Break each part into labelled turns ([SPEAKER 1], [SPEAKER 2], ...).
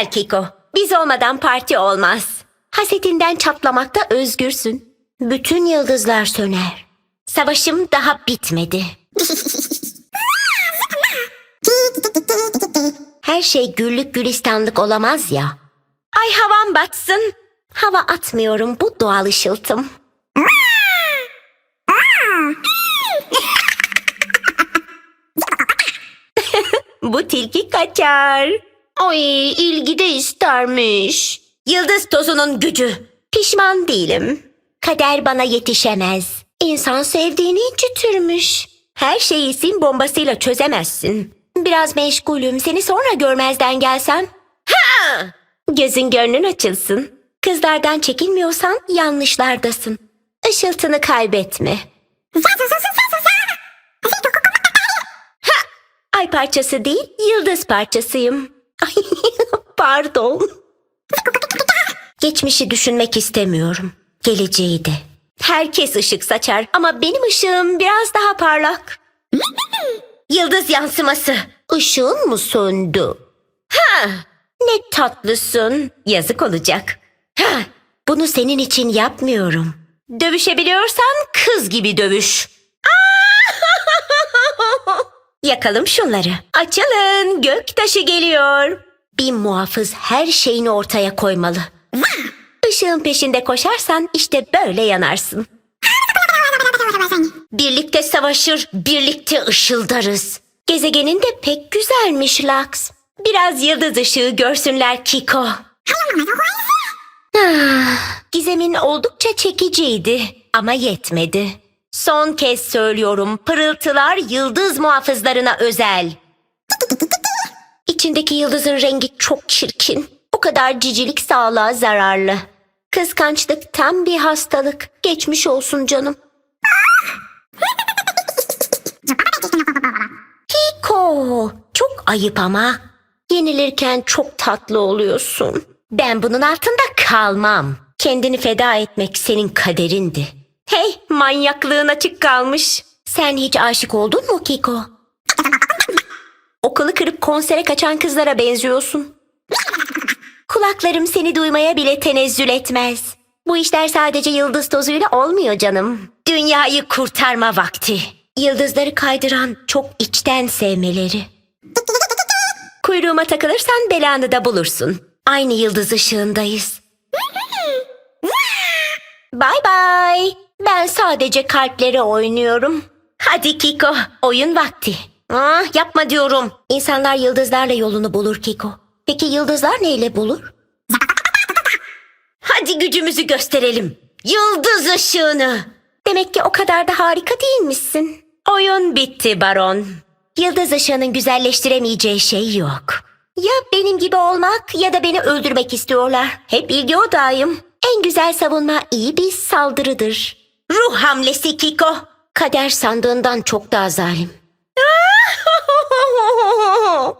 [SPEAKER 1] Gel Kiko. Biz olmadan parti olmaz. Hasetinden çatlamakta özgürsün. Bütün yıldızlar söner. Savaşım daha bitmedi. Her şey güllük gülistanlık olamaz ya. Ay havam batsın. Hava atmıyorum bu doğal ışıltım. bu tilki kaçar. Ay ilgi de istermiş. Yıldız tozunun gücü. Pişman değilim. Kader bana yetişemez. İnsan sevdiğini incitirmiş. Her şeyi sim bombasıyla çözemezsin. Biraz meşgulüm. Seni sonra görmezden gelsem. Ha! Gözün gönlün açılsın. Kızlardan çekinmiyorsan yanlışlardasın. Işıltını kaybetme. Ha! Ay parçası değil, yıldız parçasıyım. Ay, pardon. Geçmişi düşünmek istemiyorum. Geleceği de. Herkes ışık saçar ama benim ışığım biraz daha parlak. Yıldız yansıması. Işığın mı söndü? Ha, ne tatlısın. Yazık olacak. Ha, bunu senin için yapmıyorum. Dövüşebiliyorsan kız gibi dövüş. Yakalım şunları. Açılın, göktaşı geliyor. Bir muhafız her şeyini ortaya koymalı. Işığın peşinde koşarsan işte böyle yanarsın. Birlikte savaşır, birlikte ışıldarız. Gezegenin de pek güzelmiş Lux. Biraz yıldız ışığı görsünler Kiko. Ah, Gizemin oldukça çekiciydi ama yetmedi. Son kez söylüyorum pırıltılar yıldız muhafızlarına özel. İçindeki yıldızın rengi çok çirkin. O kadar cicilik sağlığa zararlı. Kıskançlık tam bir hastalık. Geçmiş olsun canım. Kiko, çok ayıp ama. Yenilirken çok tatlı oluyorsun. Ben bunun altında kalmam. Kendini feda etmek senin kaderindi. Hey, manyaklığın açık kalmış. Sen hiç aşık oldun mu Kiko? Okulu kırıp konsere kaçan kızlara benziyorsun. Kulaklarım seni duymaya bile tenezzül etmez. Bu işler sadece yıldız tozuyla olmuyor canım. Dünyayı kurtarma vakti. Yıldızları kaydıran çok içten sevmeleri. Kuyruğuma takılırsan belanı da bulursun. Aynı yıldız ışığındayız. Bye bye. Ben sadece kalplere oynuyorum. Hadi Kiko, oyun vakti. Ah, yapma diyorum. İnsanlar yıldızlarla yolunu bulur Kiko. Peki yıldızlar neyle bulur? Hadi gücümüzü gösterelim. Yıldız ışığını. Demek ki o kadar da harika değilmişsin. Oyun bitti baron. Yıldız ışığının güzelleştiremeyeceği şey yok. Ya benim gibi olmak ya da beni öldürmek istiyorlar. Hep ilgi odağıyım. En güzel savunma iyi bir saldırıdır. Ruh hamlesi Kiko. Kader sandığından çok daha zalim.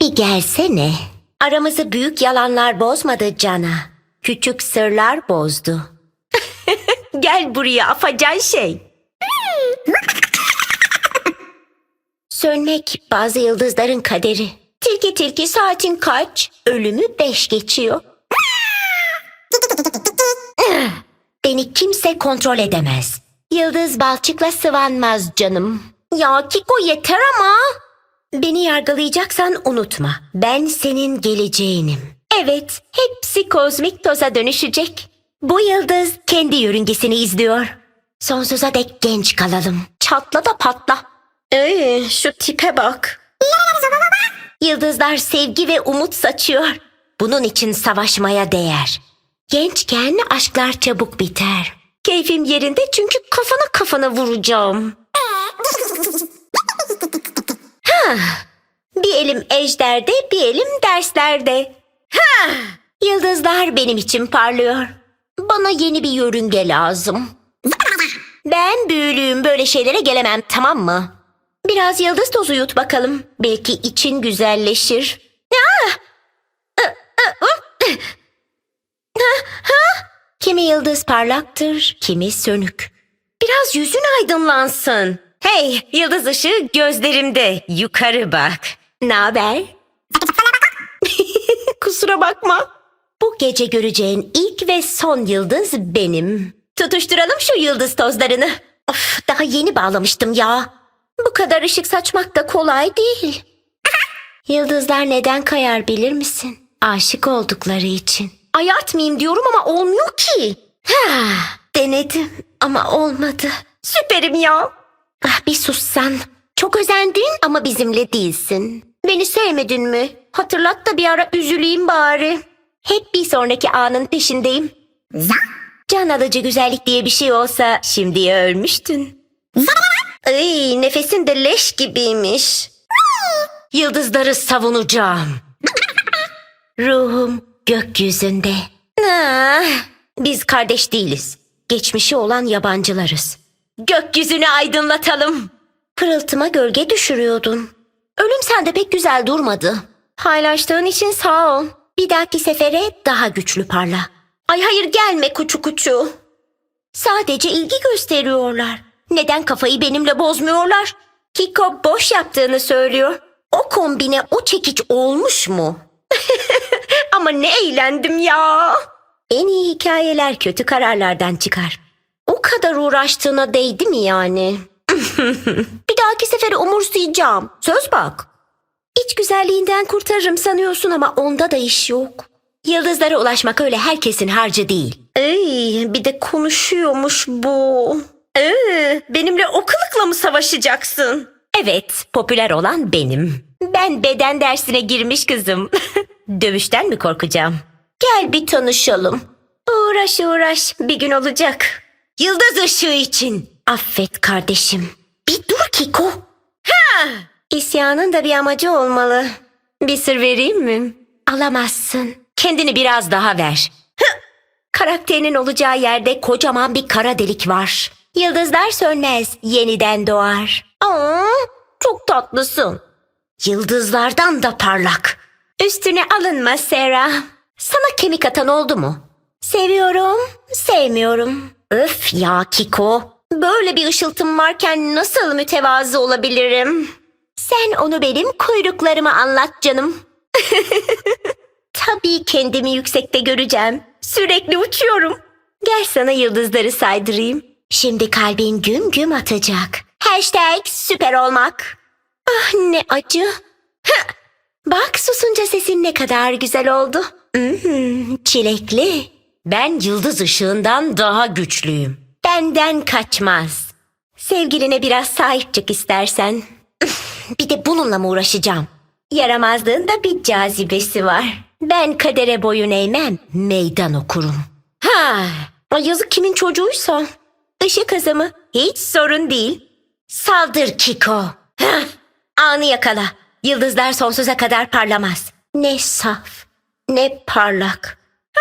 [SPEAKER 1] Bir gelsene. Aramızı büyük yalanlar bozmadı Cana. Küçük sırlar bozdu. Gel buraya afacan şey. Sönmek bazı yıldızların kaderi. Tilki tilki saatin kaç? Ölümü beş geçiyor. Beni kimse kontrol edemez. Yıldız balçıkla sıvanmaz canım. Ya Kiko yeter ama. Beni yargılayacaksan unutma. Ben senin geleceğinim. Evet, hepsi kozmik toza dönüşecek. Bu yıldız kendi yörüngesini izliyor. Sonsuza dek genç kalalım. Çatla da patla. Ee, şu tipe bak. Yıldızlar sevgi ve umut saçıyor. Bunun için savaşmaya değer. Gençken aşklar çabuk biter. Keyfim yerinde çünkü kafana kafana vuracağım. Bir elim ejderde, bir elim derslerde. Ha! Yıldızlar benim için parlıyor. Bana yeni bir yörünge lazım. Ben büyülüyüm böyle şeylere gelemem tamam mı? Biraz yıldız tozu yut bakalım. Belki için güzelleşir. Kimi yıldız parlaktır, kimi sönük. Biraz yüzün aydınlansın. Hey, yıldız ışığı gözlerimde. Yukarı bak. Ne haber? kusura bakma. Bu gece göreceğin ilk ve son yıldız benim. Tutuşturalım şu yıldız tozlarını. Of, daha yeni bağlamıştım ya. Bu kadar ışık saçmak da kolay değil. Yıldızlar neden kayar bilir misin? Aşık oldukları için. Ay atmayayım diyorum ama olmuyor ki. Ha, denedim ama olmadı. Süperim ya. Ah bir sussan. Çok özendin ama bizimle değilsin. Beni sevmedin mi? Hatırlat da bir ara üzüleyim bari. Hep bir sonraki anın peşindeyim. Can alıcı güzellik diye bir şey olsa şimdiye ölmüştün. Ay nefesin de leş gibiymiş. Yıldızları savunacağım. Ruhum gökyüzünde. Ah, biz kardeş değiliz. Geçmişi olan yabancılarız. Gökyüzünü aydınlatalım. Pırıltıma gölge düşürüyordun. Ölüm sende pek güzel durmadı. Paylaştığın için sağ ol. Bir dahaki sefere daha güçlü parla. Ay hayır gelme kuçu kuçu. Sadece ilgi gösteriyorlar. Neden kafayı benimle bozmuyorlar? Kiko boş yaptığını söylüyor. O kombine o çekiç olmuş mu? Ama ne eğlendim ya. En iyi hikayeler kötü kararlardan çıkar. O kadar uğraştığına değdi mi yani? Bir dahaki sefere umursayacağım. Söz bak. İç güzelliğinden kurtarırım sanıyorsun ama onda da iş yok. Yıldızlara ulaşmak öyle herkesin harcı değil. Ey, bir de konuşuyormuş bu. Ee, benimle o kılıkla mı savaşacaksın? Evet, popüler olan benim. Ben beden dersine girmiş kızım. Dövüşten mi korkacağım? Gel bir tanışalım. Uğraş uğraş, bir gün olacak. Yıldız ışığı için. Affet kardeşim. Bir dur Kiko. Ha! İsyanın da bir amacı olmalı. Bir sır vereyim mi? Alamazsın. Kendini biraz daha ver. Hı! Karakterinin olacağı yerde kocaman bir kara delik var. Yıldızlar sönmez, yeniden doğar. Aa, çok tatlısın. Yıldızlardan da parlak. Üstüne alınma Sera. Sana kemik atan oldu mu? Seviyorum, sevmiyorum. Öf ya Kiko. Böyle bir ışıltım varken nasıl mütevazı olabilirim? Sen onu benim kuyruklarıma anlat canım. Tabii kendimi yüksekte göreceğim. Sürekli uçuyorum. Gel sana yıldızları saydırayım. Şimdi kalbin güm güm atacak. Hashtag süper olmak. Ah ne acı. Bak susunca sesin ne kadar güzel oldu. Hmm, çilekli. Ben yıldız ışığından daha güçlüyüm. Benden kaçmaz. Sevgiline biraz sahip çık istersen. bir de bununla mı uğraşacağım? Yaramazlığın da bir cazibesi var. Ben kadere boyun eğmem, meydan okurum. Ha, ay yazık kimin çocuğuysa. Işık hızı mı? Hiç sorun değil. Saldır Kiko. Hah, anı yakala. Yıldızlar sonsuza kadar parlamaz. Ne saf, ne parlak.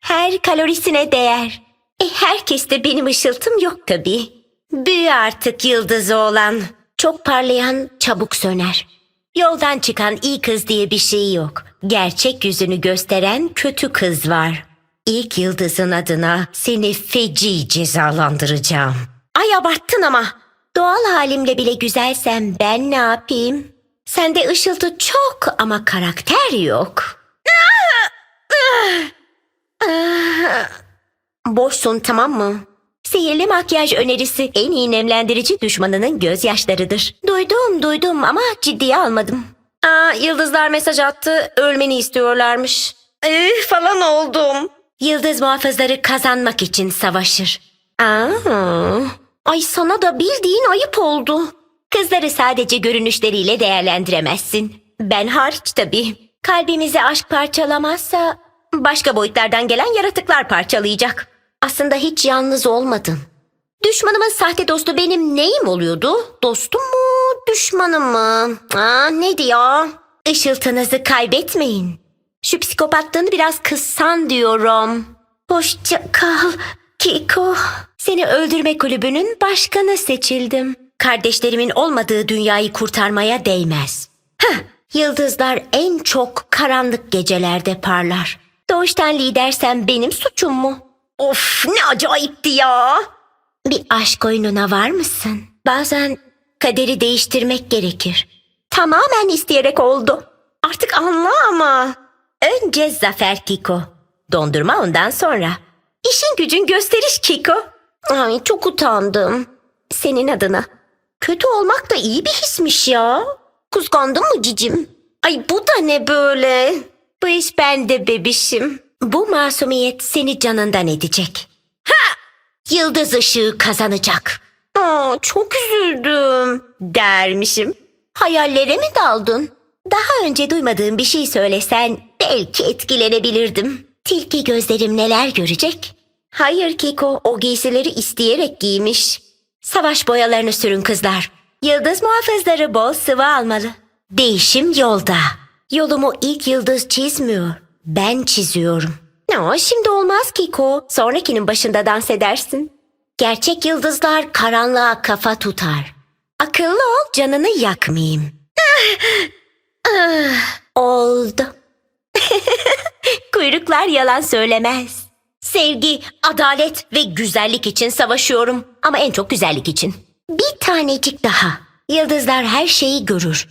[SPEAKER 1] Her kalorisine değer. E herkes de benim ışıltım yok tabii. Büyü artık yıldızı olan. Çok parlayan çabuk söner. Yoldan çıkan iyi kız diye bir şey yok. Gerçek yüzünü gösteren kötü kız var. İlk yıldızın adına seni feci cezalandıracağım. Ay abarttın ama. Doğal halimle bile güzelsem ben ne yapayım? Sende ışıltı çok ama karakter yok. Boşsun tamam mı? Sihirli makyaj önerisi en iyi nemlendirici düşmanının gözyaşlarıdır. Duydum duydum ama ciddiye almadım. Aa, yıldızlar mesaj attı ölmeni istiyorlarmış. Ee, falan oldum. Yıldız muhafızları kazanmak için savaşır. Aa, ay sana da bildiğin ayıp oldu. Kızları sadece görünüşleriyle değerlendiremezsin. Ben hariç tabii. Kalbimizi aşk parçalamazsa başka boyutlardan gelen yaratıklar parçalayacak. Aslında hiç yalnız olmadın. Düşmanımın sahte dostu benim neyim oluyordu? Dostum mu, düşmanım mı? Aa, neydi ya? Işıltınızı kaybetmeyin. Şu psikopatlığını biraz kıssan diyorum. Hoşça kal Kiko. Seni öldürme kulübünün başkanı seçildim. Kardeşlerimin olmadığı dünyayı kurtarmaya değmez. Heh, yıldızlar en çok karanlık gecelerde parlar. Doğuştan lidersem benim suçum mu? Of ne acayipti ya. Bir aşk oyununa var mısın? Bazen kaderi değiştirmek gerekir. Tamamen isteyerek oldu. Artık anla ama. Önce zafer Kiko. Dondurma ondan sonra. İşin gücün gösteriş Kiko. Ay çok utandım. Senin adına. Kötü olmak da iyi bir hismiş ya. Kıskandın mı cicim? Ay bu da ne böyle? Bu iş bende bebişim. Bu masumiyet seni canından edecek. Ha! Yıldız ışığı kazanacak. Aa, çok üzüldüm dermişim. Hayallere mi daldın? Daha önce duymadığım bir şey söylesen belki etkilenebilirdim. Tilki gözlerim neler görecek? Hayır Kiko, o giysileri isteyerek giymiş. Savaş boyalarını sürün kızlar. Yıldız muhafızları bol sıvı almalı. Değişim yolda. Yolumu ilk yıldız çizmiyor. Ben çiziyorum. No, şimdi olmaz Kiko. Sonrakinin başında dans edersin. Gerçek yıldızlar karanlığa kafa tutar. Akıllı ol canını yakmayayım. Ah, oldu. Kuyruklar yalan söylemez. Sevgi, adalet ve güzellik için savaşıyorum. Ama en çok güzellik için. Bir tanecik daha. Yıldızlar her şeyi görür.